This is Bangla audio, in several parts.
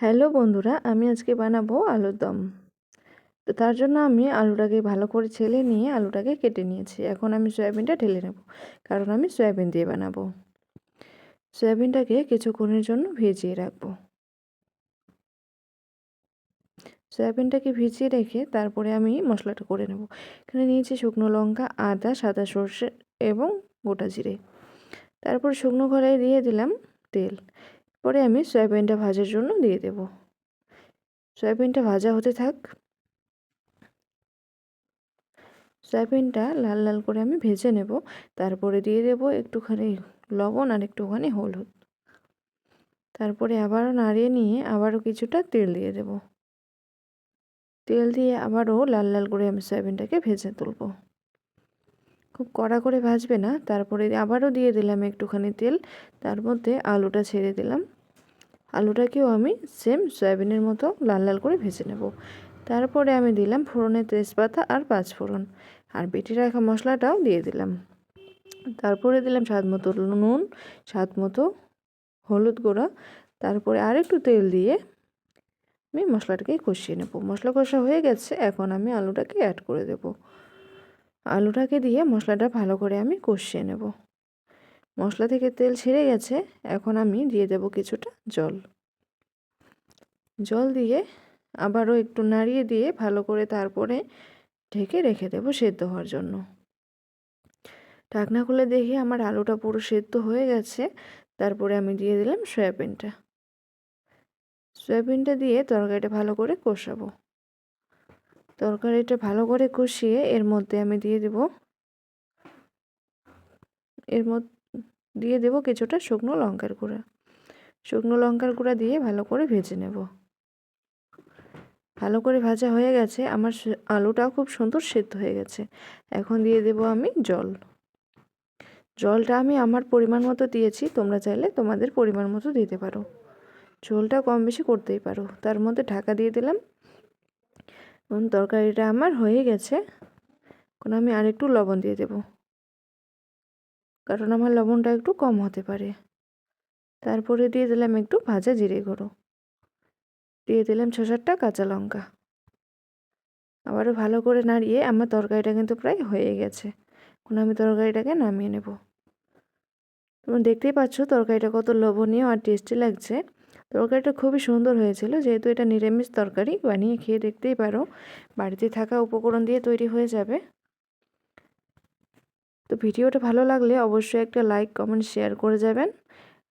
হ্যালো বন্ধুরা, আমি আজকে বানাবো আলুর দম। তো তার জন্য আমি আলুটাকে ভালো করে ছেলে নিয়ে আলুটাকে কেটে নিয়েছি। এখন আমি সয়াবিনটা ঢেলে নেব, কারণ আমি সয়াবিন দিয়ে বানাবো। সয়াবিনটাকে কিছুক্ষণের জন্য ভিজিয়ে রাখব। সয়াবিনটাকে ভিজিয়ে রেখে তারপরে আমি মশলাটা করে নেব। এখানে নিয়েছি শুকনো লঙ্কা, আদা, সাদা সর্ষে এবং গোটা জিরে। তারপর শুকনো কড়াই দিয়ে দিলাম তেল। পরে আমি সয়াবিনটা ভাজার জন্য দিয়ে দেব। সয়াবিনটা ভাজা হতে থাক। সয়াবিনটা লাল লাল করে আমি ভেজে নেব। তারপরে দিয়ে দেব একটুখানি লবণ আর একটুখানি হলুদ। তারপরে আবারও নাড়িয়ে নিয়ে আবারও কিছুটা তেল দিয়ে দেব। তেল দিয়ে আবারও লাল লাল করে আমি সয়াবিনটাকে ভেজে তুলব। খুব কড়া করে ভাজবে না, তারপরে আবারও দিয়ে দিলাম একটুখানি তেল, তার মধ্যে আলুটা ছেড়ে দিলাম। আলুটাকেও আমি সেম সয়াবিনের মতো লাল লাল করে ভেজে নেব। তারপরে আমি দিলাম ফোড়নের তেজপাতা আর পাঁচ ফোড়ন। আর বেটে রাখা মশলাটাও দিয়ে দিলাম। তারপরে দিলাম স্বাদ মতো নুন, স্বাদ মতো হলুদ গুঁড়া, তারপরে আরেকটু তেল দিয়ে আমি মশলাটাকে কষিয়ে নেব। মশলা কষা হয়ে গেছে, এখন আমি আলুটাকে অ্যাড করে দেব। আলুটাকে দিয়ে মশলাটা ভালো করে আমি কষিয়ে নেব। মশলা থেকে তেল ছেড়ে গেছে, এখন আমি দিয়ে দেব কিছুটা জল। জল দিয়ে আবারও একটু নাড়িয়ে দিয়ে ভালো করে তারপরে ঢেকে রেখে দেব সেদ্ধ হওয়ার জন্য। ঢাকনা খুলে দেখি আমার আলুটা পুরো সেদ্ধ হয়ে গেছে, তারপরে আমি দিয়ে দিলাম সয়াবিনটা। সয়াবিনটা দিয়ে তরকারিটা ভালো করে কষাবো। তরকারিটা ভালো করে কষিয়ে এর মধ্যে আমি দিয়ে দেব। এর মধ্যে দিয়ে দেব কিছুটা শুকনো লঙ্কার গুঁড়া। শুকনো লঙ্কার গুঁড়া দিয়ে ভালো করে ভেজে নেব। ভালো করে ভাজা হয়ে গেছে। আমার আলুটাও খুব সুন্দর সেদ্ধ হয়ে গেছে। এখন দিয়ে দেব আমি জল। জলটা আমি আমার পরিমাণ মতো দিয়েছি। তোমরা চাইলে তোমাদের পরিমাণ মতো দিতে পারো। ঝোলটা কম বেশি করতেই পারো। তার মধ্যে ঢাকা দিয়ে দিলাম এবং তরকারিটা আমার হয়ে গেছে। এখন আমি আরেকটু লবণ দিয়ে দেবো। কারণ আমার লবণটা একটু কম হতে পারে। তারপরে দিয়ে দিলাম একটু ভাজা জিরে গুঁড়ো। দিয়ে দিলাম ছ সাতটা কাঁচা লঙ্কা। আবারও ভালো করে নাড়িয়ে আমার তরকারিটা কিন্তু প্রায় হয়ে গেছে। এখন আমি তরকারিটাকে নামিয়ে নেব। তোমরা দেখতেই পাচ্ছ তরকারিটা কত লোভনীয় আর টেস্টি লাগছে। তরকারিটা খুবই সুন্দর হয়েছিল। যেহেতু এটা নিরামিষ তরকারি, বানিয়ে খেয়ে দেখতেই পারো। বাড়িতে থাকা উপকরণ দিয়ে তৈরি হয়ে যাবে। তো ভিডিওটা ভালো লাগলে অবশ্যই একটা লাইক, কমেন্ট, শেয়ার করে যাবেন।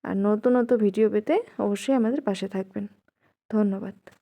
আর নতুন নতুন ভিডিও পেতে অবশ্যই আমাদের পাশে থাকবেন। ধন্যবাদ।